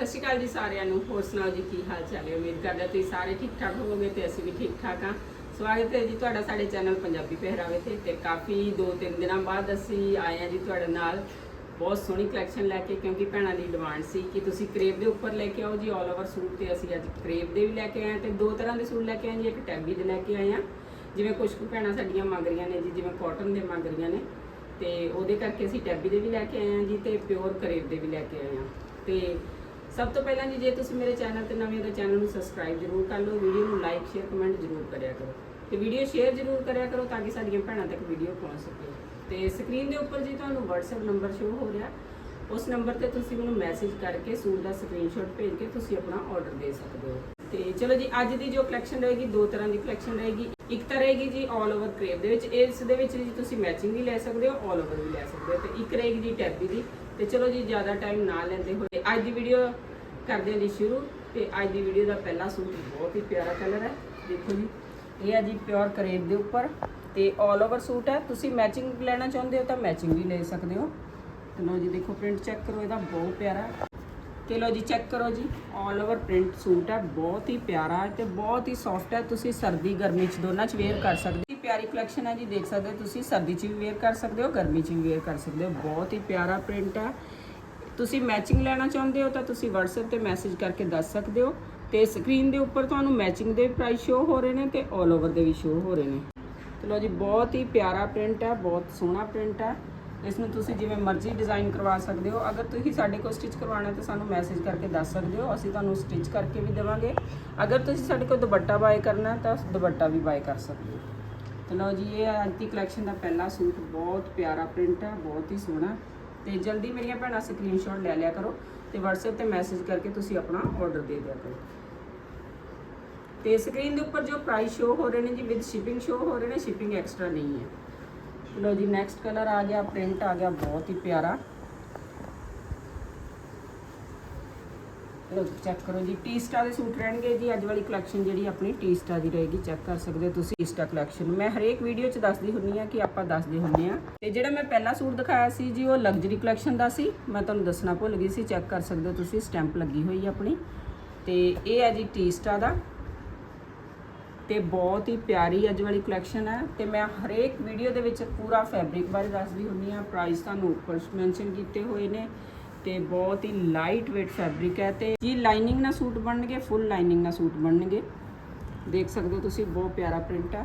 ਸਤਿ ਸ਼੍ਰੀ ਅਕਾਲ ਜੀ ਸਾਰਿਆਂ ਨੂੰ। ਹੋਰ ਸੁਣਾਓ ਜੀ, ਕੀ ਹਾਲ ਚਾਲ ਹੈ? ਉਮੀਦ ਕਰਦਾ ਤੁਸੀਂ ਸਾਰੇ ਠੀਕ ਠਾਕ ਹੋਵੋਗੇ ਤੇ ਅਸੀਂ ਵੀ ਠੀਕ ਠਾਕ ਹਾਂ। ਸਵਾਗਤ ਹੈ ਜੀ ਤੁਹਾਡਾ ਸਾਡੇ ਚੈਨਲ ਪੰਜਾਬੀ ਪਹਿਰਾਵੇ ਤੇ ਤੇ ਕਾਫੀ ਦੋ ਤਿੰਨ ਦਿਨਾਂ ਬਾਅਦ ਅਸੀਂ ਆਏ ਹਾਂ ਜੀ ਤੁਹਾਡੇ ਨਾਲ। ਬਹੁਤ ਸੋਹਣੀ ਕਲੈਕਸ਼ਨ ਲੈ ਕੇ, ਕਿਉਂਕਿ ਭੈਣਾਂ ਦੀ ਡਿਮਾਂਡ ਸੀ ਕਿ ਤੁਸੀਂ ਕਰੇਪ ਦੇ ਉੱਪਰ ਲੈ ਕੇ ਆਓ ਜੀ ਆਲ ਓਵਰ ਸੂਟ ਤੇ ਅਸੀਂ ਅੱਜ ਕਰੇਪ ਦੇ ਵੀ ਲੈ ਕੇ ਆਏ ਹਾਂ ਤੇ ਦੋ ਤਰ੍ਹਾਂ ਦੇ ਸੂਟ ਲੈ ਕੇ ਆਏ ਜੀ, ਇੱਕ ਟੈਬੀ ਦੇ ਲੈ ਕੇ ਆਏ ਹਾਂ। ਜਿਵੇਂ ਕੁਝ ਕੁ ਭੈਣਾਂ ਸਾਡੀਆਂ ਮੰਗ ਰਹੀਆਂ ਨੇ ਜੀ, ਜਿਵੇਂ ਕਾਟਨ ਦੇ ਮੰਗ ਰਹੀਆਂ ਨੇ। ਤੇ ਉਹਦੇ ਕਰਕੇ ਅਸੀਂ ਟੈਬੀ ਦੇ ਵੀ ਲੈ ਕੇ ਆਏ ਹਾਂ ਜੀ ਤੇ ਪਿਓਰ ਕਰੇਬ ਦੇ ਵੀ ਲੈ ਕੇ ਆਏ ਹਾਂ। ਤੇ ਸਭ ਤੋਂ ਪਹਿਲਾਂ ਜੀ, ਜੇ ਤੁਸੀਂ ਮੇਰੇ ਚੈਨਲ ਤੇ ਨਵੇਂ ਹੋ ਤਾਂ ਚੈਨਲ ਨੂੰ ਸਬਸਕ੍ਰਾਈਬ ਜ਼ਰੂਰ ਕਰ ਲਓ, ਵੀਡੀਓ ਨੂੰ ਲਾਈਕ ਸ਼ੇਅਰ ਕਮੈਂਟ ਜ਼ਰੂਰ ਕਰਿਆ ਕਰੋ ਤੇ ਵੀਡੀਓ ਸ਼ੇਅਰ ਜ਼ਰੂਰ ਕਰਿਆ ਕਰੋ ਤਾਂ ਕਿ ਸਾਡੀਆਂ ਭੈਣਾਂ ਤੱਕ ਵੀਡੀਓ ਪਹੁੰਚ ਸਕੇ। ਤੇ ਸਕਰੀਨ ਦੇ ਉੱਪਰ ਜੀ ਤੁਹਾਨੂੰ WhatsApp ਨੰਬਰ ਸ਼ੋ ਹੋ ਰਿਹਾ। ਉਸ ਨੰਬਰ ਤੇ ਤੁਸੀਂ ਮੈਨੂੰ ਮੈਸੇਜ ਕਰਕੇ ਸੂਟ ਦਾ ਸਕਰੀਨਸ਼ਾਟ ਭੇਜ ਕੇ ਤੁਸੀਂ ਆਪਣਾ ਆਰਡਰ ਦੇ ਸਕਦੇ ਹੋ। ਤੇ ਚਲੋ ਜੀ, ਅੱਜ ਦੀ ਜੋ ਕਲੈਕਸ਼ਨ ਰਹੇਗੀ, ਦੋ ਤਰ੍ਹਾਂ ਦੀ ਕਲੈਕਸ਼ਨ ਰਹੇਗੀ। ਇੱਕ ਤਾਂ ਰਹੇਗੀ ਜੀ ਆਲ ਓਵਰ ਕਰੇਪ ਦੇ ਵਿੱਚ। ਇਸ ਦੇ ਵਿੱਚ ਜੀ ਤੁਸੀਂ ਮੈਚਿੰਗ ਵੀ ਲੈ ਸਕਦੇ ਹੋ ਆਲ ਓਵਰ ਵੀ ਲੈ ਸਕਦੇ ਹੋ। ਤੇ ਇੱਕ ਰਹੇਗੀ ਜੀ ਟੈਬੀ ਦੀ। ਤੇ ਚਲੋ ਜੀ, ਜ਼ਿਆਦਾ ਟਾਈਮ ਨਾ ਲੈਂਦੇ ਹੋਏ ਅੱਜ ਦੀ ਵੀਡੀਓ ਕਰਦੇ ਹਾਂ ਜੀ ਸ਼ੁਰੂ ਤੇ ਅੱਜ ਦੀ ਵੀਡੀਓ ਦਾ ਪਹਿਲਾ ਸੂਟ ਬਹੁਤ ਹੀ ਪਿਆਰਾ ਕਲਰ ਹੈ। ਦੇਖੋ ਜੀ, ਇਹ ਹੈ ਜੀ ਪਿਓਰ ਕਰੇਪ ਦੇ ਉੱਪਰ ਤੇ ਆਲ ਓਵਰ ਸੂਟ ਹੈ। ਤੁਸੀਂ ਮੈਚਿੰਗ ਲੈਣਾ ਚਾਹੁੰਦੇ ਹੋ ਤਾਂ ਮੈਚਿੰਗ ਵੀ ਲੈ ਸਕਦੇ ਹੋ। ਤੇ ਲਓ ਜੀ, ਦੇਖੋ ਪ੍ਰਿੰਟ ਚੈੱਕ ਕਰੋ, ਇਹਦਾ ਬਹੁਤ ਪਿਆਰਾ ਹੈ। ਤੇ ਲਓ ਜੀ ਚੈੱਕ ਕਰੋ ਜੀ ਆਲ ਓਵਰ ਪ੍ਰਿੰਟ ਸੂਟ ਹੈ। ਬਹੁਤ ਹੀ ਪਿਆਰਾ ਹੈ ਤੇ ਬਹੁਤ ਹੀ ਸੌਫਟ ਹੈ। ਤੁਸੀਂ ਸਰਦੀ, ਗਰਮੀ ਚ ਦੋਨਾਂ ਚ ਵੇਅਰ ਕਰ ਸਕਦੇ ਪਿਆਰੀ ਕਲੈਕਸ਼ਨ ਹੈ ਜੀ, ਦੇਖ ਸਕਦੇ ਹੋ ਤੁਸੀਂ, ਸਰਦੀ ਚ ਵੀ ਵੇਅਰ ਕਰ ਸਕਦੇ ਹੋ, ਗਰਮੀ ਚ ਵੀ ਵੇਅਰ ਕਰ ਸਕਦੇ ਹੋ, ਬਹੁਤ ਹੀ ਪਿਆਰਾ ਪ੍ਰਿੰਟ ਹੈ। ਤੁਸੀਂ ਮੈਚਿੰਗ ਲੈਣਾ ਚਾਹੁੰਦੇ ਹੋ ਤਾਂ ਤੁਸੀਂ WhatsApp ਤੇ ਮੈਸੇਜ ਕਰਕੇ ਦੱਸ ਸਕਦੇ ਹੋ ਤੇ ਸਕਰੀਨ ਦੇ ਉੱਪਰ ਤੁਹਾਨੂੰ ਮੈਚਿੰਗ ਦੇ ਪ੍ਰਾਈਸ ਸ਼ੋ ਹੋ ਰਹੇ ਨੇ ਤੇ ਆਲ ਓਵਰ ਦੇ ਵੀ ਸ਼ੋ ਹੋ ਰਹੇ ਨੇ। ਚਲੋ ਜੀ, ਬਹੁਤ ਹੀ ਪਿਆਰਾ ਪ੍ਰਿੰਟ ਹੈ, ਬਹੁਤ ਸੋਹਣਾ ਪ੍ਰਿੰਟ ਹੈ। ਇਸ ਨੂੰ ਤੁਸੀਂ ਜਿਵੇਂ ਮਰਜ਼ੀ ਡਿਜ਼ਾਈਨ ਕਰਵਾ ਸਕਦੇ ਹੋ। ਅਗਰ ਤੁਸੀਂ ਸਾਡੇ ਕੋਲ ਸਟਿਚ ਕਰਵਾਉਣਾ ਤਾਂ ਸਾਨੂੰ ਮੈਸੇਜ ਕਰਕੇ ਦੱਸ ਸਕਦੇ ਹੋ, ਅਸੀਂ ਤੁਹਾਨੂੰ ਸਟਿਚ ਕਰਕੇ ਵੀ ਦੇਵਾਂਗੇ। ਅਗਰ ਤੁਸੀਂ ਸਾਡੇ ਕੋਲ ਦੁਪੱਟਾ ਬਾਏ ਕਰਨਾ ਤਾਂ ਦੁਪੱਟਾ ਵੀ ਬਾਏ ਕਰ ਸਕਦੇ ਹੋ। ਤੇ ਲਓ ਜੀ, ਇਹ ਅੰਤੀ ਕਲੈਕਸ਼ਨ ਦਾ ਪਹਿਲਾ ਸੂਟ ਬਹੁਤ ਪਿਆਰਾ ਪ੍ਰਿੰਟ ਹੈ, ਬਹੁਤ ਹੀ ਸੋਹਣਾ ਤੇ ਜਲਦੀ ਮੇਰੀਆਂ ਭੈਣਾਂ ਸਕਰੀਨਸ਼ਾਟ ਲੈ ਲਿਆ ਕਰੋ ਤੇ WhatsApp ਤੇ ਮੈਸੇਜ ਕਰਕੇ ਤੁਸੀਂ ਆਪਣਾ ਆਰਡਰ ਦੇ ਦਿਆ ਕਰੋ। ਤੇ ਸਕਰੀਨ ਦੇ ਉੱਪਰ ਜੋ ਪ੍ਰਾਈਸ ਸ਼ੋ ਹੋ ਰਹੇ ਨੇ ਜੀ ਵਿਦ ਸ਼ਿਪਿੰਗ ਸ਼ੋ ਹੋ ਰਹੇ ਨੇ ਸ਼ਿਪਿੰਗ ਐਕਸਟਰਾ ਨਹੀਂ ਹੈ। ਲੋ ਜੀ ਨੈਕਸਟ ਕਲਰ ਆ ਗਿਆ ਪ੍ਰਿੰਟ ਆ ਗਿਆ, ਬਹੁਤ ਹੀ ਪਿਆਰਾ। ਲੋ ਚੈੱਕ ਕਰੋ ਜੀ। ਟੀ ਸਟਾ ਦੇ ਸੂਟ ਰਹਿਣਗੇ ਜੀ। ਅੱਜ ਵਾਲੀ ਕਲੈਕਸ਼ਨ ਜਿਹੜੀ ਆਪਣੀ ਟੀ ਸਟਾ ਦੀ ਰਹੇਗੀ। ਚੈੱਕ ਕਰ ਸਕਦੇ ਹੋ ਤੁਸੀਂ ਟੀ ਸਟਾ ਕਲੈਕਸ਼ਨ ਮੈਂ ਹਰੇਕ ਵੀਡੀਓ 'ਚ ਦੱਸਦੀ ਹੁੰਨੀ ਆ ਕਿ ਆਪਾਂ ਦੱਸਦੇ ਹੁੰਨੇ ਆ ਤੇ ਜਿਹੜਾ ਮੈਂ ਪਹਿਲਾ ਸੂਟ ਦਿਖਾਇਆ ਸੀ ਜੀ, ਉਹ ਲਗਜ਼ਰੀ ਕਲੈਕਸ਼ਨ ਦਾ ਸੀ। ਮੈਂ ਤੁਹਾਨੂੰ ਦੱਸਣਾ ਭੁੱਲ ਗਈ ਸੀ। ਚੈੱਕ ਕਰ ਸਕਦੇ ਹੋ ਤੁਸੀਂ। ਸਟੈਂਪ ਲੱਗੀ ਹੋਈ ਹੈ ਆਪਣੀ। ਤੇ ਇਹ ਹੈ ਜੀ ਟੀ ਸਟਾ ਦਾ ਤੇ ਬਹੁਤ ਹੀ ਪਿਆਰੀ ਅੱਜ ਵਾਲੀ ਕਲੈਕਸ਼ਨ ਹੈ। ਤੇ ਮੈਂ ਹਰੇਕ ਵੀਡੀਓ ਦੇ ਵਿੱਚ ਪੂਰਾ ਫੈਬਰਿਕ ਬਾਰੇ ਦੱਸਦੀ ਹੁੰਨੀ ਆ ਪ੍ਰਾਈਸ ਤੁਹਾਨੂੰ ਉੱਪਰ ਮੈਂਸ਼ਨ ਕੀਤੇ ਹੋਏ ਨੇ। ਤੇ ਬਹੁਤ ਹੀ ਲਾਈਟ weight ਫੈਬਰਿਕ ਹੈ ਤੇ ਜੀ ਲਾਈਨਿੰਗ ਨਾਲ ਸੂਟ ਬਣਨਗੇ ਫੁੱਲ ਲਾਈਨਿੰਗ ਨਾਲ ਸੂਟ ਬਣਨਗੇ। ਦੇਖ ਸਕਦੇ ਹੋ ਤੁਸੀਂ, ਬਹੁਤ ਪਿਆਰਾ ਪ੍ਰਿੰਟ ਹੈ।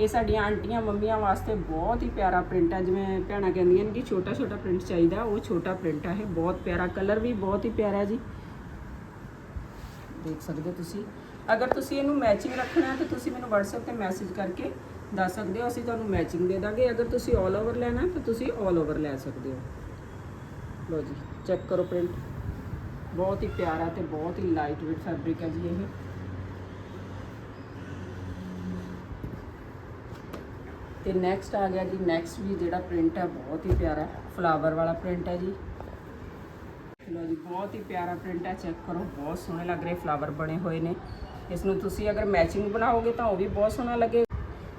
ਇਹ ਸਾਡੀਆਂ ਆਂਟੀਆਂ ਮੰਮੀਆਂ ਵਾਸਤੇ ਬਹੁਤ ਹੀ ਪਿਆਰਾ ਪ੍ਰਿੰਟ ਹੈ। ਜਿਵੇਂ ਭੈਣਾਂ ਕਹਿੰਦੀਆਂ ਨੇ ਕਿ ਛੋਟਾ ਛੋਟਾ ਪ੍ਰਿੰਟ ਚਾਹੀਦਾ, ਉਹ ਛੋਟਾ ਪ੍ਰਿੰਟ ਹੈ। ਇਹ ਬਹੁਤ ਪਿਆਰਾ ਕਲਰ ਵੀ ਬਹੁਤ ਹੀ ਪਿਆਰਾ ਜੀ। ਦੇਖ ਸਕਦੇ ਹੋ ਤੁਸੀਂ। ਅਗਰ ਤੁਸੀਂ ਇਹਨੂੰ ਮੈਚਿੰਗ ਰੱਖਣਾ ਹੈ, ਤਾਂ ਤੁਸੀਂ ਮੈਨੂੰ WhatsApp ਤੇ ਮੈਸੇਜ ਕਰਕੇ ਦੱਸ ਸਕਦੇ ਹੋ, ਅਸੀਂ ਤੁਹਾਨੂੰ ਮੈਚਿੰਗ ਦੇ ਦਾਂਗੇ। ਅਗਰ ਤੁਸੀਂ 올 ਓਵਰ ਲੈਣਾ, ਤਾਂ ਤੁਸੀਂ 올 ਓਵਰ ਲੈ ਸਕਦੇ ਹੋ। ਲੋ ਜੀ ਚੈੱਕ ਕਰੋ ਪ੍ਰਿੰਟ ਬਹੁਤ ਹੀ ਪਿਆਰਾ ਤੇ ਬਹੁਤ ਹੀ ਲਾਈਟ ਵੇਟ ਫੈਬਰਿਕ ਹੈ ਜੀ ਇਹ। ਤੇ ਨੈਕਸਟ ਆ ਗਿਆ ਜੀ ਨੈਕਸਟ ਵੀ ਜਿਹੜਾ ਪ੍ਰਿੰਟ ਹੈ, ਬਹੁਤ ਹੀ ਪਿਆਰਾ ਫਲਾਵਰ ਵਾਲਾ ਪ੍ਰਿੰਟ ਹੈ ਜੀ। ਲੋ ਜੀ, ਬਹੁਤ ਹੀ ਪਿਆਰਾ ਪ੍ਰਿੰਟ ਹੈ ਚੈੱਕ ਕਰੋ, ਬਹੁਤ ਸੋਹਣੇ ਲੱਗ ਰਹੇ ਫਲਾਵਰ ਬਣੇ ਹੋਏ ਨੇ। ਇਸ ਨੂੰ ਤੁਸੀਂ ਅਗਰ ਮੈਚਿੰਗ ਬਣਾਓਗੇ, ਤਾਂ ਉਹ ਵੀ ਬਹੁਤ ਸੋਹਣਾ ਲੱਗੇ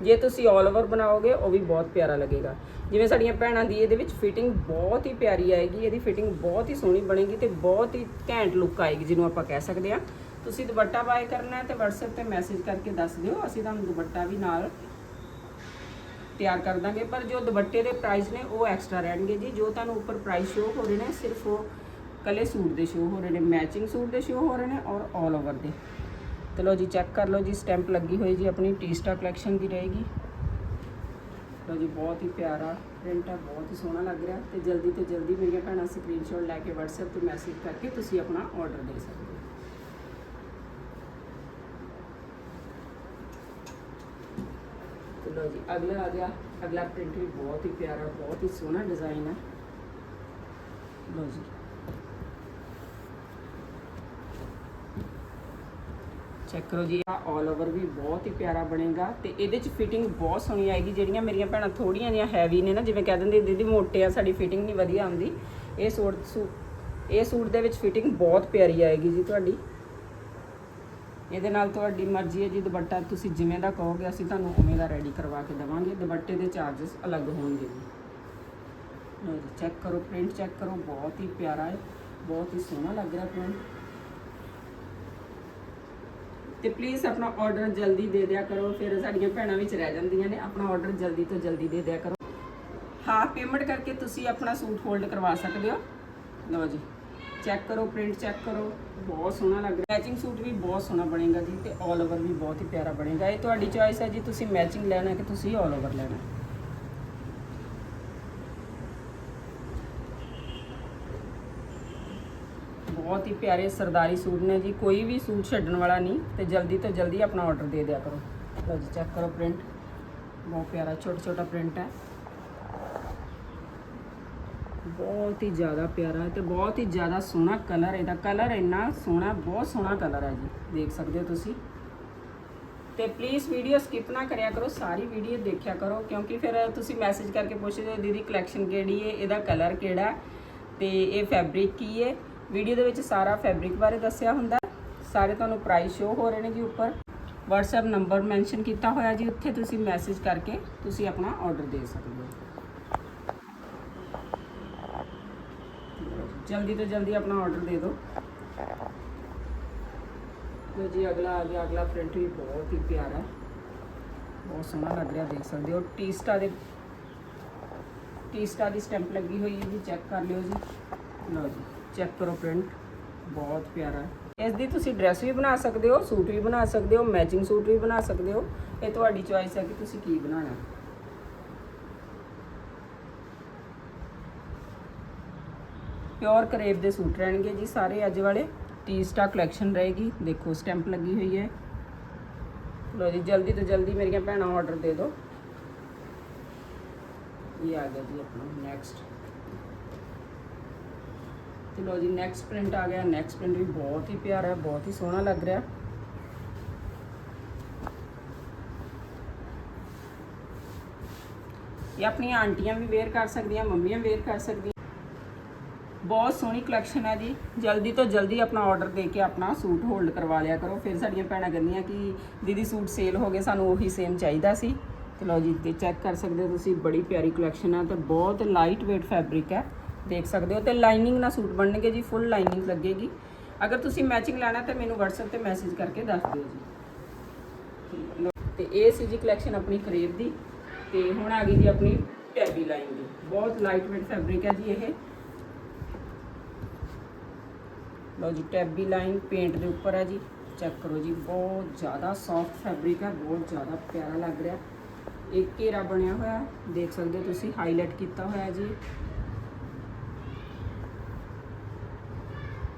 ਜੇ ਤੁਸੀਂ 올 ਓਵਰ ਬਣਾਓਗੇ, ਉਹ ਵੀ ਬਹੁਤ ਪਿਆਰਾ ਲੱਗੇਗਾ। ਜਿਵੇਂ ਸਾਡੀਆਂ ਭੈਣਾਂ ਦੀ ਇਹਦੇ ਵਿੱਚ ਫਿਟਿੰਗ ਬਹੁਤ ਹੀ ਪਿਆਰੀ ਆਏਗੀ, ਇਹਦੀ ਫਿਟਿੰਗ ਬਹੁਤ ਹੀ ਸੋਹਣੀ ਬਣੇਗੀ ਤੇ ਬਹੁਤ ਹੀ ਘੈਂਟ ਲੁੱਕ ਆਏਗੀ, ਜਿਹਨੂੰ ਆਪਾਂ ਕਹਿ ਸਕਦੇ ਆ ਤੁਸੀਂ ਦੁਪੱਟਾ ਬਾਏ ਕਰਨਾ ਹੈ ਤੇ WhatsApp ਤੇ ਮੈਸੇਜ ਕਰਕੇ ਦੱਸ ਦਿਓ, ਅਸੀਂ ਤੁਹਾਨੂੰ ਦੁਪੱਟਾ ਵੀ ਨਾਲ ਤਿਆਰ ਕਰ ਦਾਂਗੇ। ਪਰ ਜੋ ਦੁਪੱਟੇ ਦੇ ਪ੍ਰਾਈਸ ਨੇ, ਉਹ ਐਕਸਟਰਾ ਰਹਿਣਗੇ ਜੀ। ਜੋ ਤੁਹਾਨੂੰ ਉੱਪਰ ਪ੍ਰਾਈਸ ਸ਼ੋ ਹੋ ਰਹੇ ਨੇ, ਸਿਰਫ ਉਹ ਕੱਲੇ ਸੂਟ ਦੇ ਸ਼ੋ ਹੋ ਰਹੇ ਨੇ ਮੈਚਿੰਗ ਸੂਟ ਦੇ ਸ਼ੋ ਹੋ ਰਹੇ ਨੇ ਔਰ 올 ਓਵਰ ਦੇ। ਤੇ ਲੋ ਜੀ ਚੈੱਕ ਕਰ ਲਓ ਜੀ ਸਟੈਂਪ ਲੱਗੀ ਹੋਈ ਜੀ ਆਪਣੀ ਟੀਸਟਾ ਕਲੈਕਸ਼ਨ ਦੀ ਰਹੇਗੀ। ਲੋ ਜੀ, ਬਹੁਤ ਹੀ ਪਿਆਰਾ ਪ੍ਰਿੰਟ ਹੈ ਬਹੁਤ ਹੀ ਸੋਹਣਾ ਲੱਗ ਰਿਹਾ। ਤੇ ਜਲਦੀ ਤੋਂ ਜਲਦੀ ਮੇਰੀਆਂ ਭੈਣਾਂ ਸਕਰੀਨਸ਼ਾਟ ਲੈ ਕੇ WhatsApp ਤੇ ਮੈਸੇਜ ਕਰਕੇ ਤੁਸੀਂ ਆਪਣਾ ਆਰਡਰ ਦੇ ਸਕਦੇ ਹੋ। ਤੇ ਲੋ ਜੀ, ਅਗਲਾ ਆ ਗਿਆ। ਅਗਲਾ ਪ੍ਰਿੰਟ ਵੀ ਬਹੁਤ ਹੀ ਪਿਆਰਾ, ਬਹੁਤ ਹੀ ਸੋਹਣਾ ਡਿਜ਼ਾਈਨ ਹੈ ਲੋ ਜੀ। ਚੈੱਕ ਕਰੋ ਜੀ ਆ 올 ਓਵਰ ਵੀ ਬਹੁਤ ਹੀ ਪਿਆਰਾ ਬਣੇਗਾ ਤੇ ਇਹਦੇ ਚ ਫਿਟਿੰਗ ਬਹੁਤ ਸੋਹਣੀ ਆਏਗੀ, ਜਿਹੜੀਆਂ ਮੇਰੀਆਂ ਭੈਣਾਂ ਥੋੜੀਆਂ ਜਿਹੀਆਂ ਹੈਵੀ ਨੇ ਨਾ, ਜਿਵੇਂ ਕਹਿ ਦਿੰਦੇ ਦੀਦੀ ਮੋਟੇ ਆ, ਸਾਡੀ ਫਿਟਿੰਗ ਨਹੀਂ ਵਧੀਆ ਆਉਂਦੀ। ਇਹ ਸੂਟ ਇਹ ਸੂਟ ਦੇ ਵਿੱਚ ਫਿਟਿੰਗ ਬਹੁਤ ਪਿਆਰੀ ਆਏਗੀ ਜੀ ਤੁਹਾਡੀ। ਇਹਦੇ ਨਾਲ ਤੁਹਾਡੀ ਮਰਜ਼ੀ ਹੈ ਜੀ, ਦੁਪੱਟਾ ਤੁਸੀਂ ਜਿਵੇਂ ਦਾ ਕਹੋਗੇ, ਅਸੀਂ ਤੁਹਾਨੂੰ ਉਵੇਂ ਦਾ ਰੈਡੀ ਕਰਵਾ ਕੇ ਦੇਵਾਂਗੇ। ਦੁਪੱਟੇ ਦੇ ਚਾਰजेस ਅਲੱਗ ਹੋਣਗੇ ਜੀ। ਚੈੱਕ ਕਰੋ ਪ੍ਰਿੰਟ ਚੈੱਕ ਕਰੋ, ਬਹੁਤ ਹੀ ਪਿਆਰਾ ਹੈ, ਬਹੁਤ ਹੀ ਸੋਹਣਾ ਲੱਗ ਰਿਹਾ ਪ੍ਰਿੰਟ ਤੇ ਪਲੀਜ਼ ਆਪਣਾ ਆਰਡਰ ਜਲਦੀ ਦੇ ਦਿਆ ਕਰੋ, ਫਿਰ ਸਾਡੀਆਂ ਭੈਣਾਂ ਵਿੱਚ ਰਹਿ ਜਾਂਦੀਆਂ ਨੇ। ਆਪਣਾ ਆਰਡਰ ਜਲਦੀ ਤੋਂ ਜਲਦੀ ਦੇ ਦਿਆ ਕਰੋ। ਹਾਂ ਪੇਮੈਂਟ ਕਰਕੇ ਤੁਸੀਂ ਆਪਣਾ ਸੂਟ ਹੋਲਡ ਕਰਵਾ ਸਕਦੇ ਹੋ। ਲਓ ਜੀ ਚੈੱਕ ਕਰੋ ਪ੍ਰਿੰਟ ਚੈੱਕ ਕਰੋ। ਬਹੁਤ ਸੋਹਣਾ ਲੱਗ ਰਿਹਾ। ਮੈਚਿੰਗ ਸੂਟ ਵੀ ਬਹੁਤ ਸੋਹਣਾ ਬਣੇਗਾ ਜੀ ਤੇ ਆਲ ਓਵਰ ਵੀ ਬਹੁਤ ਹੀ ਪਿਆਰਾ ਬਣੇਗਾ। ਇਹ ਤੁਹਾਡੀ ਚੋਇਸ ਹੈ ਜੀ, ਤੁਸੀਂ ਮੈਚਿੰਗ ਲੈਣਾ ਕਿ ਤੁਸੀਂ ਆਲ ਓਵਰ ਲੈਣਾ। ਹੀ ਪਿਆਰੇ ਸਰਦਾਰੀ ਸੂਟ ਨੇ ਜੀ ਕੋਈ ਵੀ ਸੂਟ ਛੱਡਣ ਵਾਲਾ ਨਹੀਂ ਤੇ ਜਲਦੀ ਤੋਂ ਜਲਦੀ ਆਪਣਾ ਆਰਡਰ ਦੇ ਦਿਆ ਕਰੋ। ਲਓ ਜੀ ਚੈੱਕ ਕਰੋ ਪ੍ਰਿੰਟ ਬਹੁਤ ਪਿਆਰਾ ਛੋਟਾ ਛੋਟਾ ਪ੍ਰਿੰਟ ਹੈ। ਬਹੁਤ ਹੀ ਜ਼ਿਆਦਾ ਪਿਆਰਾ ਹੈ ਤੇ ਬਹੁਤ ਹੀ ਜ਼ਿਆਦਾ ਸੋਹਣਾ ਕਲਰ ਇਹਦਾ। ਕਲਰ ਇੰਨਾ ਸੋਹਣਾ ਬਹੁਤ ਸੋਹਣਾ ਕਲਰ ਹੈ ਜੀ। ਦੇਖ ਸਕਦੇ ਹੋ ਤੁਸੀਂ। ਤੇ ਪਲੀਜ਼ ਵੀਡੀਓ ਸਕਿਪ ਨਾ ਕਰਿਆ ਕਰੋ ਸਾਰੀ ਵੀਡੀਓ ਦੇਖਿਆ ਕਰੋ ਕਿਉਂਕਿ ਫਿਰ ਤੁਸੀਂ ਮੈਸੇਜ ਕਰਕੇ ਪੁੱਛਦੇ ਹੋ ਦੀਦੀ ਕਲੈਕਸ਼ਨ ਕਿਹੜੀ ਹੈ ਇਹਦਾ ਕਲਰ ਕਿਹੜਾ? ਹੈ, ਤੇ ਇਹ ਫੈਬਰਿਕ ਕੀ ਹੈ ਵੀਡੀਓ ਦੇ ਵਿੱਚ ਸਾਰਾ ਫੈਬਰਿਕ ਬਾਰੇ ਦੱਸਿਆ ਹੁੰਦਾ। ਸਾਰੇ ਤੁਹਾਨੂੰ ਪ੍ਰਾਈਸ ਸ਼ੋ ਹੋ ਰਹੇ ਨੇ ਜੀ ਉੱਪਰ। WhatsApp ਨੰਬਰ ਮੈਂਸ਼ਨ ਕੀਤਾ ਹੋਇਆ ਜੀ, ਉੱਥੇ ਤੁਸੀਂ ਮੈਸੇਜ ਕਰਕੇ ਤੁਸੀਂ ਆਪਣਾ ਆਰਡਰ ਦੇ ਸਕਦੇ ਹੋ। ਜਲਦੀ ਤੋਂ ਜਲਦੀ ਆਪਣਾ ਆਰਡਰ ਦੇ ਦਿਓ। ਲੋ ਜੀ, ਅਗਲਾ ਆ ਗਿਆ, ਅਗਲਾ ਪ੍ਰਿੰਟ ਵੀ ਬਹੁਤ ਹੀ ਪਿਆਰਾ ਹੈ। ਬਹੁਤ ਸੋਹਣਾ ਲੱਗ ਰਿਹਾ, ਦੇਖ ਸਕਦੇ ਹੋ। ਟੀਸਟਾ ਦੇ ਟੀਸਟਾ ਦੀ ਸਟੈਂਪ ਲੱਗੀ ਹੋਈ ਹੈ ਜੀ ਚੈੱਕ ਕਰ ਲਿਓ ਜੀ। ਲਓ ਜੀ। ਚੈੱਕ ਕਰੋ ਪ੍ਰਿੰਟ। ਬਹੁਤ ਪਿਆਰਾ ਇਸ ਦੀ ਤੁਸੀਂ ਡਰੈਸ ਵੀ ਬਣਾ ਸਕਦੇ ਹੋ, ਸੂਟ ਵੀ ਬਣਾ ਸਕਦੇ ਹੋ, ਮੈਚਿੰਗ ਸੂਟ ਵੀ ਬਣਾ ਸਕਦੇ ਹੋ। ਇਹ ਤੁਹਾਡੀ ਚੋਇਸ ਹੈ ਕਿ ਤੁਸੀਂ ਕੀ ਬਣਾਉਣਾ ਪਿਓਰ ਕਰੇਪ ਦੇ ਸੂਟ ਰਹਿਣਗੇ ਜੀ ਸਾਰੇ ਅੱਜ ਵਾਲੇ। ਟੀ ਸਟਾ ਕਲੈਕਸ਼ਨ ਰਹੇਗੀ। ਦੇਖੋ ਸਟੈਂਪ ਲੱਗੀ ਹੋਈ ਹੈ। ਲੋ ਜੀ, ਜਲਦੀ ਤੋਂ ਜਲਦੀ ਮੇਰੀਆਂ ਭੈਣਾਂ ਆਰਡਰ ਦੇ ਦਿਓ। ਇਹ ਆ ਗਿਆ ਜੀ ਆਪਣਾ ਨੈਕਸਟ ਤੇ ਲੋ ਜੀ ਨੈਕਸਟ ਪ੍ਰਿੰਟ ਆ ਗਿਆ। ਨੈਕਸਟ ਪ੍ਰਿੰਟ ਵੀ ਬਹੁਤ ਹੀ ਪਿਆਰਾ ਹੈ, ਬਹੁਤ ਹੀ ਸੋਹਣਾ ਲੱਗ ਰਿਹਾ। ਇਹ ਆਪਣੀਆਂ ਆਂਟੀਆਂ ਵੀ ਵੇਅਰ ਕਰ ਸਕਦੀਆਂ, ਮੰਮੀਆਂ ਵੇਅਰ ਕਰ ਸਕਦੀਆਂ। ਬਹੁਤ ਸੋਹਣੀ ਕਲੈਕਸ਼ਨ ਹੈ ਜੀ। ਜਲਦੀ ਤੋਂ ਜਲਦੀ ਆਪਣਾ ਆਰਡਰ ਦੇ ਕੇ ਆਪਣਾ ਸੂਟ ਹੋਲਡ ਕਰਵਾ ਲਿਆ ਕਰੋ। ਫਿਰ ਸਾਡੀਆਂ ਭੈਣਾਂ ਕਹਿੰਦੀਆਂ ਕਿ ਦੀਦੀ ਸੂਟ ਸੇਲ ਹੋ ਗਏ, ਸਾਨੂੰ ਉਹੀ ਸੇਮ ਚਾਹੀਦਾ ਸੀ। ਤੇ ਲਓ ਜੀ, ਤੇ ਚੈੱਕ ਕਰ ਸਕਦੇ ਹੋ ਤੁਸੀਂ, ਬੜੀ ਪਿਆਰੀ ਕਲੈਕਸ਼ਨ ਹੈ। ਤੇ ਬਹੁਤ ਲਾਈਟ weight ਫੈਬਰਿਕ ਹੈ। ਦੇਖ ਸਕਦੇ ਹੋ ਤੇ ਲਾਈਨਿੰਗ ਨਾਲ ਸੂਟ ਬਣਨਗੇ ਜੀ ਫੁੱਲ ਲਾਈਨਿੰਗ ਲੱਗੇਗੀ। ਅਗਰ ਤੁਸੀਂ ਮੈਚਿੰਗ ਲੈਣਾ ਤਾਂ ਮੈਨੂੰ WhatsApp ਤੇ ਮੈਸੇਜ ਕਰਕੇ ਦੱਸ ਦਿਓ ਜੀ। ਤੇ ਇਹ ਸੀ ਜੀ ਕਲੈਕਸ਼ਨ ਆਪਣੀ ਕਰੇਬ ਦੀ। ਤੇ ਹੁਣ ਆ ਗਈ ਜੀ ਆਪਣੀ ਟੈਬੀ ਲਾਈਨ ਦੀ। ਬਹੁਤ ਲਾਈਟ weight ਫੈਬਰਿਕ ਹੈ ਜੀ ਇਹ। ਲਓ ਜੀ ਟੈਬੀ ਲਾਈਨ ਪੇਂਟ ਦੇ ਉੱਪਰ ਹੈ ਜੀ। ਚੈੱਕ ਕਰੋ ਜੀ, ਬਹੁਤ ਜ਼ਿਆਦਾ ਸੌਫਟ ਫੈਬਰਿਕ ਹੈ, ਬਹੁਤ ਜ਼ਿਆਦਾ ਪਿਆਰਾ ਲੱਗ ਰਿਹਾ। ਇੱਕ ਘੇਰਾ ਬਣਿਆ ਹੋਇਆ ਦੇਖ ਸਕਦੇ ਹੋ ਤੁਸੀਂ ਹਾਈਲਾਈਟ ਕੀਤਾ ਹੋਇਆ ਜੀ।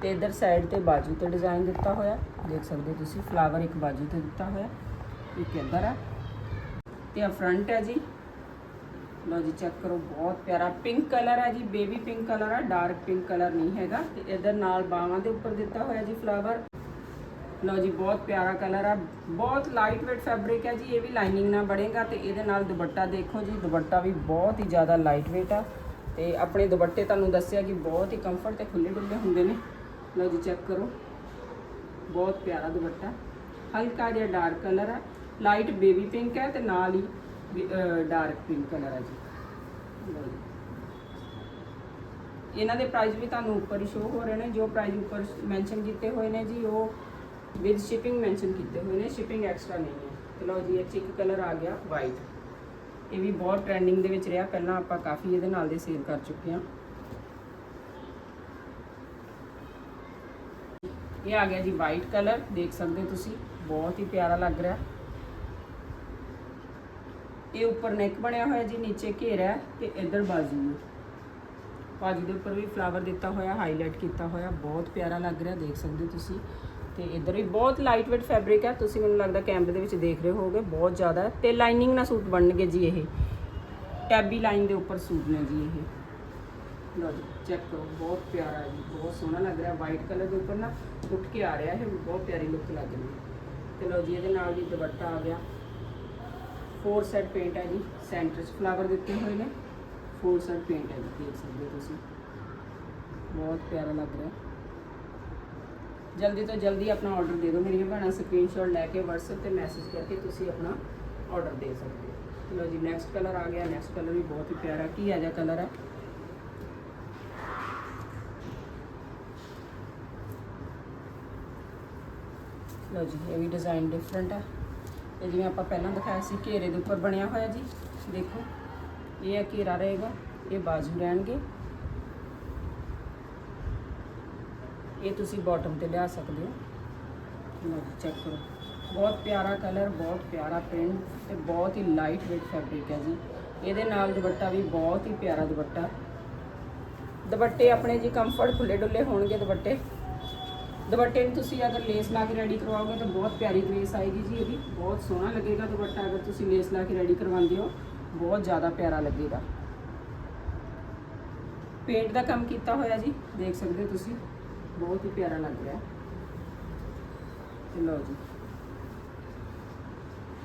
ਤੇ ਇਧਰ ਸਾਈਡ ਤੇ ਬਾਜੂ ਤੇ ਡਿਜ਼ਾਈਨ ਦਿੱਤਾ ਹੋਇਆ। ਦੇਖ ਸਕਦੇ ਹੋ ਤੁਸੀਂ ਫਲਾਵਰ ਇੱਕ ਬਾਜੂ ਤੇ ਦਿੱਤਾ ਹੋਇਆ। ਇੱਕ ਇੱਧਰ ਆ। ਤੇ ਆ ਫਰੰਟ ਹੈ ਜੀ। ਲਓ ਜੀ ਚੈੱਕ ਕਰੋ, ਬਹੁਤ ਪਿਆਰਾ ਪਿੰਕ ਕਲਰ ਹੈ ਜੀ। ਬੇਬੀ ਪਿੰਕ ਕਲਰ ਹੈ ਡਾਰਕ ਪਿੰਕ ਕਲਰ ਨਹੀਂ ਹੈਗਾ। ਤੇ ਇਧਰ ਨਾਲ ਬਾਹਾਂ ਦੇ ਉੱਪਰ ਦਿੱਤਾ ਹੋਇਆ ਜੀ ਫਲਾਵਰ ਲਓ ਜੀ, ਬਹੁਤ ਪਿਆਰਾ ਕਲਰ ਆ। ਬਹੁਤ ਲਾਈਟ weight ਫੈਬਰਿਕ ਹੈ ਜੀ, ਇਹ ਵੀ ਲਾਈਨਿੰਗ ਨਾਲ ਬਣੇਗਾ। ਤੇ ਇਹਦੇ ਨਾਲ ਦੁਪੱਟਾ ਦੇਖੋ ਜੀ, ਦੁਪੱਟਾ ਵੀ ਬਹੁਤ ਹੀ ਜ਼ਿਆਦਾ ਲਾਈਟ weight ਆ। ਤੇ ਆਪਣੇ ਦੁਪੱਟੇ ਤੁਹਾਨੂੰ ਦੱਸਿਆ ਕਿ ਬਹੁਤ ਹੀ ਕੰਫਰਟ ਤੇ ਖੁੱਲੇ ਡੁੱਲੇ ਹੁੰਦੇ ਨੇ। ਲਓ ਜੀ ਚੈੱਕ ਕਰੋ। ਬਹੁਤ ਪਿਆਰਾ ਦੁਪੱਟਾ। ਹਲਕਾ ਜਿਹਾ ਡਾਰਕ ਕਲਰ ਹੈ ਲਾਈਟ ਬੇਬੀ ਪਿੰਕ ਹੈ ਤੇ ਨਾਲ ਹੀ ਡਾਰਕ ਪਿੰਕ ਕਲਰ ਹੈ ਜੀ। ਲਓ ਜੀ। ਇਹਨਾਂ ਦੇ ਪ੍ਰਾਈਸ ਵੀ ਤੁਹਾਨੂੰ ਉੱਪਰ ਹੀ ਸ਼ੋ ਹੋ ਰਹੇ ਨੇ। ਜੋ ਪ੍ਰਾਈਸ ਉੱਪਰ ਮੈਂਸ਼ਨ ਕੀਤੇ ਹੋਏ ਨੇ ਜੀ, ਉਹ ਵਿਦ ਸ਼ਿਪਿੰਗ ਮੈਂਸ਼ਨ ਕੀਤੇ ਹੋਏ ਨੇ। ਸ਼ਿਪਿੰਗ ਐਕਸਟਰਾ ਨਹੀਂ ਹੈ। ਤੇ ਲਓ ਜੀ ਇਹ 'ਚ ਇੱਕ ਕਲਰ ਆ ਗਿਆ ਵਾਈਟ ਇਹ ਵੀ ਬਹੁਤ ਟ੍ਰੈਂਡਿੰਗ ਦੇ ਵਿੱਚ ਰਿਹਾ। ਪਹਿਲਾਂ ਆਪਾਂ ਕਾਫੀ ਇਹਦੇ ਨਾਲ ਦੇ ਸੇਲ ਕਰ ਚੁੱਕੇ ਹਾਂ। ਇਹ ਆ ਗਿਆ ਜੀ ਵਾਈਟ ਕਲਰ ਦੇਖ ਸਕਦੇ ਹੋ ਤੁਸੀਂ, ਬਹੁਤ ਹੀ ਪਿਆਰਾ ਲੱਗ ਰਿਹਾ। ਇਹ ਉੱਪਰ ਨੈਕ ਬਣਿਆ ਹੋਇਆ ਜੀ, ਨੀਚੇ ਘੇਰਾ ਹੈ ਤੇ ਇੱਧਰ ਬਾਜੂ ਨੂੰ ਬਾਜੂ ਦੇ ਉੱਪਰ ਵੀ ਫਲਾਵਰ ਦਿੱਤਾ ਹੋਇਆ ਹਾਈਲਾਈਟ ਕੀਤਾ ਹੋਇਆ, ਬਹੁਤ ਪਿਆਰਾ ਲੱਗ ਰਿਹਾ, ਦੇਖ ਸਕਦੇ ਹੋ ਤੁਸੀਂ। ਤੇ ਇੱਧਰ ਵੀ ਬਹੁਤ ਲਾਈਟ weight ਫੈਬਰਿਕ ਹੈ, ਤੁਸੀਂ ਮੈਨੂੰ ਲੱਗਦਾ ਕੈਮਰੇ ਦੇ ਵਿੱਚ ਦੇਖ ਰਹੇ ਹੋਗੇ ਬਹੁਤ ਜ਼ਿਆਦਾ ਹੈ। ਤੇ ਲਾਈਨਿੰਗ ਨਾਲ ਸੂਟ ਬਣਨਗੇ ਜੀ ਇਹ। ਟੈਬੀ ਲਾਈਨ ਦੇ ਉੱਪਰ ਸੂਟ ਨੇ ਜੀ ਇਹ। ਲਓ ਜੀ ਚੈੱਕ ਕਰੋ, ਬਹੁਤ ਪਿਆਰਾ ਹੈ ਜੀ, ਬਹੁਤ ਸੋਹਣਾ ਲੱਗ ਰਿਹਾ ਵਾਈਟ ਕਲਰ ਦੇ ਉੱਪਰ ਨਾ ਉੱਠ ਕੇ ਆ ਰਿਹਾ ਇਹ, ਬਹੁਤ ਪਿਆਰੀ ਲੁੱਕ ਲੱਗ ਰਹੀ ਹੈ। ਤੇ ਲਓ ਜੀ, ਇਹਦੇ ਨਾਲ ਜੀ ਦੁਪੱਟਾ ਆ ਗਿਆ। ਫੋਰ ਸੈਟ ਪੇਂਟ ਹੈ ਜੀ ਸੈਂਟਰ 'ਚ ਫਲਾਵਰ ਦਿੱਤੇ ਹੋਏ ਨੇ। ਫੋਰ ਸੈਟ ਪੇਂਟ ਹੈ ਜੀ, ਦੇਖ ਸਕਦੇ ਹੋ ਤੁਸੀਂ। ਬਹੁਤ ਪਿਆਰਾ ਲੱਗ ਰਿਹਾ। ਜਲਦੀ ਤੋਂ ਜਲਦੀ ਆਪਣਾ ਆਰਡਰ ਦੇ ਦਿਓ। ਮੇਰੀਆਂ ਭੈਣਾਂ ਸਕਰੀਨਸ਼ਾਟ ਲੈ ਕੇ WhatsApp ਤੇ ਮੈਸੇਜ ਕਰਕੇ ਤੁਸੀਂ ਆਪਣਾ ਆਰਡਰ ਦੇ ਸਕਦੇ ਹੋ। ਲਓ ਜੀ ਨੈਕਸਟ ਕਲਰ ਆ ਗਿਆ। ਨੈਕਸਟ ਕਲਰ ਵੀ ਬਹੁਤ ਹੀ ਪਿਆਰਾ। ਕੀ ਆ ਜਾ ਕਲਰ ਹੈ ਲਓ ਜੀ, ਇਹ ਵੀ ਡਿਜ਼ਾਈਨ ਡਿਫਰੈਂਟ ਹੈ ਇਹ ਜਿਵੇਂ ਆਪਾਂ ਪਹਿਲਾਂ ਦਿਖਾਇਆ ਸੀ, ਘੇਰੇ ਦੇ ਉੱਪਰ ਬਣਿਆ ਹੋਇਆ ਜੀ। ਦੇਖੋ, ਇਹ ਆ ਘੇਰਾ ਰਹੇਗਾ, ਇਹ ਬਾਜੂ ਰਹਿਣਗੇ। ਇਹ ਤੁਸੀਂ ਬਾਟਮ ਤੇ ਲਿਆ ਸਕਦੇ ਹੋ। ਲਓ ਚੈੱਕ ਕਰੋ। ਬਹੁਤ ਪਿਆਰਾ ਕਲਰ ਬਹੁਤ ਪਿਆਰਾ ਪ੍ਰਿੰਟ ਤੇ ਬਹੁਤ ਹੀ ਲਾਈਟ ਵੇਟ ਫੈਬਰਿਕ ਹੈ ਜੀ। ਇਹਦੇ ਨਾਲ ਦੁਪੱਟਾ ਵੀ ਬਹੁਤ ਹੀ ਪਿਆਰਾ ਦੁਪੱਟਾ। ਦੁਪੱਟੇ ਆਪਣੇ ਜੀ ਕੰਫਰਟ ਖੁੱਲੇ ਡੁੱਲੇ ਹੋਣਗੇ ਦੁਪੱਟੇ। ਦੁਪੱਟੇ ਨੂੰ ਤੁਸੀਂ ਅਗਰ ਲੇਸ ਲਾ ਕੇ ਰੈਡੀ ਕਰਵਾਓਗੇ ਤਾਂ ਬਹੁਤ ਪਿਆਰੀ ਗ੍ਰੇਸ ਆਏਗੀ ਜੀ ਇਹਦੀ ਬਹੁਤ ਸੋਹਣਾ ਲੱਗੇਗਾ ਦੁਪੱਟਾ, ਅਗਰ ਤੁਸੀਂ ਲੇਸ ਲਾ ਕੇ ਰੈਡੀ ਕਰਵਾਉਂਦੇ ਹੋ, ਬਹੁਤ ਜ਼ਿਆਦਾ ਪਿਆਰਾ ਲੱਗੇਗਾ। ਪੇਂਟ ਦਾ ਕੰਮ ਕੀਤਾ ਹੋਇਆ ਜੀ, ਦੇਖ ਸਕਦੇ ਹੋ ਤੁਸੀਂ, ਬਹੁਤ ਹੀ ਪਿਆਰਾ ਲੱਗ ਰਿਹਾ। ਤੇ ਲਓ ਜੀ।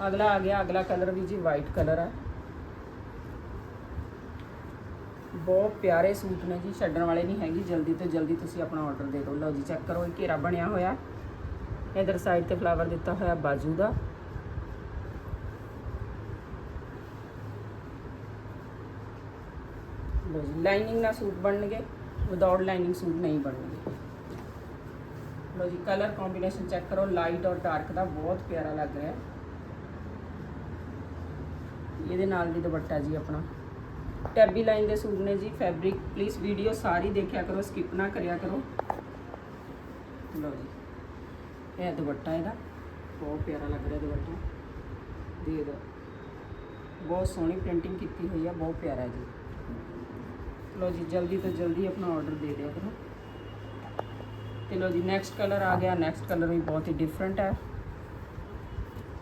ਅਗਲਾ ਆ ਗਿਆ, ਅਗਲਾ ਕਲਰ ਵੀ ਜੀ ਵਾਈਟ ਕਲਰ ਆ। ਬਹੁਤ ਪਿਆਰੇ ਸੂਟ ਨੇ ਜੀ, ਛੱਡਣ ਵਾਲੇ ਨਹੀਂ ਹੈਗੇ, ਜਲਦੀ ਤੋਂ ਜਲਦੀ ਤੁਸੀਂ ਆਪਣਾ ਆਰਡਰ ਦੇ ਦਿਓ। ਲਓ ਜੀ ਚੈੱਕ ਕਰੋ, ਇਹ ਘੇਰਾ ਬਣਿਆ ਹੋਇਆ। ਇਧਰ ਸਾਈਡ ਤੇ ਫਲਾਵਰ ਦਿੱਤਾ ਹੋਇਆ ਬਾਜੂ ਦਾ। ਲਓ ਜੀ ਲਾਈਨਿੰਗ ਨਾਲ ਸੂਟ ਬਣਨਗੇ ਵਿਦਆਊਟ ਲਾਈਨਿੰਗ ਸੂਟ ਨਹੀਂ ਬਣਨਗੇ। ਲਓ ਜੀ ਕਲਰ ਕੰਬੀਨੇਸ਼ਨ ਚੈੱਕ ਕਰੋ ਲਾਈਟ ਔਰ ਡਾਰਕ ਦਾ ਬਹੁਤ ਪਿਆਰਾ ਲੱਗ ਰਿਹਾ ਇਹਦੇ ਨਾਲ ਵੀ ਦੁਪੱਟਾ ਜੀ ਆਪਣਾ। ਟੈਬੀ ਲਾਈਨ ਦੇ ਸੂਟ ਨੇ ਜੀ ਫੈਬਰਿਕ ਪਲੀਜ਼ ਵੀਡੀਓ ਸਾਰੀ ਦੇਖਿਆ ਕਰੋ ਸਕਿਪ ਨਾ ਕਰਿਆ ਕਰੋ। ਲਓ ਜੀ, ਇਹ ਦੁਪੱਟਾ ਇਹਦਾ। ਬਹੁਤ ਪਿਆਰਾ ਲੱਗ ਰਿਹਾ ਦੁਪੱਟਾ। ਦੇ ਦੋ ਬਹੁਤ ਸੋਹਣੀ ਪ੍ਰਿੰਟਿੰਗ ਕੀਤੀ ਹੋਈ ਆ, ਬਹੁਤ ਪਿਆਰਾ ਜੀ। ਲਓ ਜੀ, ਜਲਦੀ ਤੋਂ ਜਲਦੀ ਆਪਣਾ ਆਰਡਰ ਦੇ ਦਿਆ ਕਰੋ। ਤੇ ਲਓ ਜੀ ਨੈਕਸਟ ਕਲਰ ਆ ਗਿਆ। ਨੈਕਸਟ ਕਲਰ ਵੀ ਬਹੁਤ ਹੀ ਡਿਫਰੈਂਟ ਹੈ।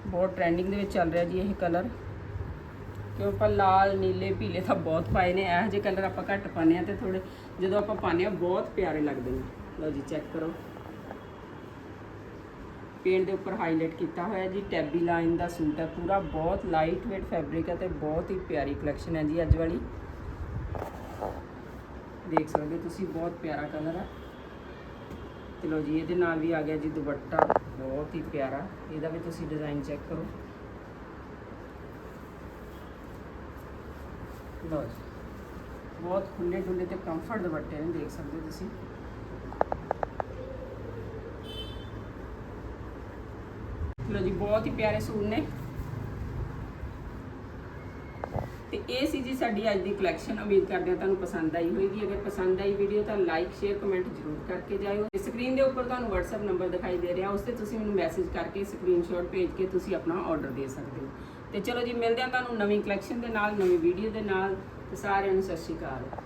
ਬਹੁਤ ਟ੍ਰੈਂਡਿੰਗ ਦੇ ਵਿੱਚ ਚੱਲ ਰਿਹਾ ਜੀ ਇਹ ਕਲਰ ਕਿਉਂ ਆਪਾਂ ਲਾਲ, ਨੀਲੇ, ਪੀਲੇ ਤਾਂ ਬਹੁਤ ਪਾਏ ਨੇ। ਇਹੋ ਜਿਹੇ ਕਲਰ ਆਪਾਂ ਘੱਟ ਪਾਉਂਦੇ ਆ ਤੇ ਥੋੜੇ ਜਦੋਂ ਆਪਾਂ ਪਾਉਂਦੇ ਆ ਬਹੁਤ ਪਿਆਰੇ ਲੱਗਦੇ ਨੇ। ਲਓ ਜੀ ਚੈੱਕ ਕਰੋ। ਪੇਂਟ ਦੇ ਉੱਪਰ ਹਾਈਲਾਈਟ ਕੀਤਾ ਹੋਇਆ ਜੀ ਟੈਬੀ ਲਾਈਨ ਦਾ ਸੂਟ ਹੈ ਪੂਰਾ। ਬਹੁਤ ਲਾਈਟ weight ਫੈਬਰਿਕ ਹੈ ਤੇ ਬਹੁਤ ਹੀ ਪਿਆਰੀ ਕਲੈਕਸ਼ਨ ਹੈ ਜੀ ਅੱਜ ਵਾਲੀ। ਦੇਖ ਸਕਦੇ ਹੋ ਤੁਸੀਂ, ਬਹੁਤ ਪਿਆਰਾ ਕਲਰ ਹੈ। ਤੇ ਲਓ ਜੀ, ਇਹਦੇ ਨਾਲ ਵੀ ਆ ਗਿਆ ਜੀ ਦੁਪੱਟਾ। ਬਹੁਤ ਹੀ ਪਿਆਰਾ। ਇਹਦਾ ਵੀ ਤੁਸੀਂ ਡਿਜ਼ਾਈਨ ਚੈੱਕ ਕਰੋ। ਲਓ ਜੀ। ਬਹੁਤ ਖੁੱਲੇ ਡੁੱਲੇ ਤੇ ਕੰਫਰਟ ਦੁਪੱਟੇ ਨੇ, ਦੇਖ ਸਕਦੇ ਹੋ ਤੁਸੀਂ। ਲਓ ਜੀ, ਬਹੁਤ ਹੀ ਪਿਆਰੇ ਸੂਟ ਨੇ। ਤੇ ਇਹ ਸੀ ਜੀ ਸਾਡੀ ਅੱਜ ਦੀ ਕਲੈਕਸ਼ਨ ਉਮੀਦ ਕਰਦੇ ਹਾਂ ਤੁਹਾਨੂੰ ਪਸੰਦ ਆਈ ਹੋਵੇਗੀ। ਅਗਰ ਪਸੰਦ ਆਈ ਵੀਡੀਓ ਤਾਂ ਲਾਈਕ ਸ਼ੇਅਰ ਕਮੈਂਟ ਜ਼ਰੂਰ ਕਰਕੇ ਜਾਇਓ। ਸਕਰੀਨ ਦੇ ਉੱਪਰ ਤੁਹਾਨੂੰ WhatsApp ਨੰਬਰ ਦਿਖਾਈ ਦੇ ਰਿਹਾ, ਉਸ ਤੇ ਤੁਸੀਂ ਮੈਨੂੰ ਮੈਸੇਜ ਕਰਕੇ ਸਕਰੀਨਸ਼ਾਟ ਭੇਜ ਕੇ ਤੁਸੀਂ ਆਪਣਾ ਆਰਡਰ ਦੇ ਸਕਦੇ ਹੋ। ਤੇ ਚਲੋ ਜੀ, ਮਿਲਦੇ ਹਾਂ ਤੁਹਾਨੂੰ ਨਵੀਂ ਕਲੈਕਸ਼ਨ ਦੇ ਨਾਲ, ਨਵੀਂ ਵੀਡੀਓ ਦੇ ਨਾਲ। ਤੇ ਸਾਰਿਆਂ ਨੂੰ ਸਤਿ ਸ਼੍ਰੀ ਅਕਾਲ।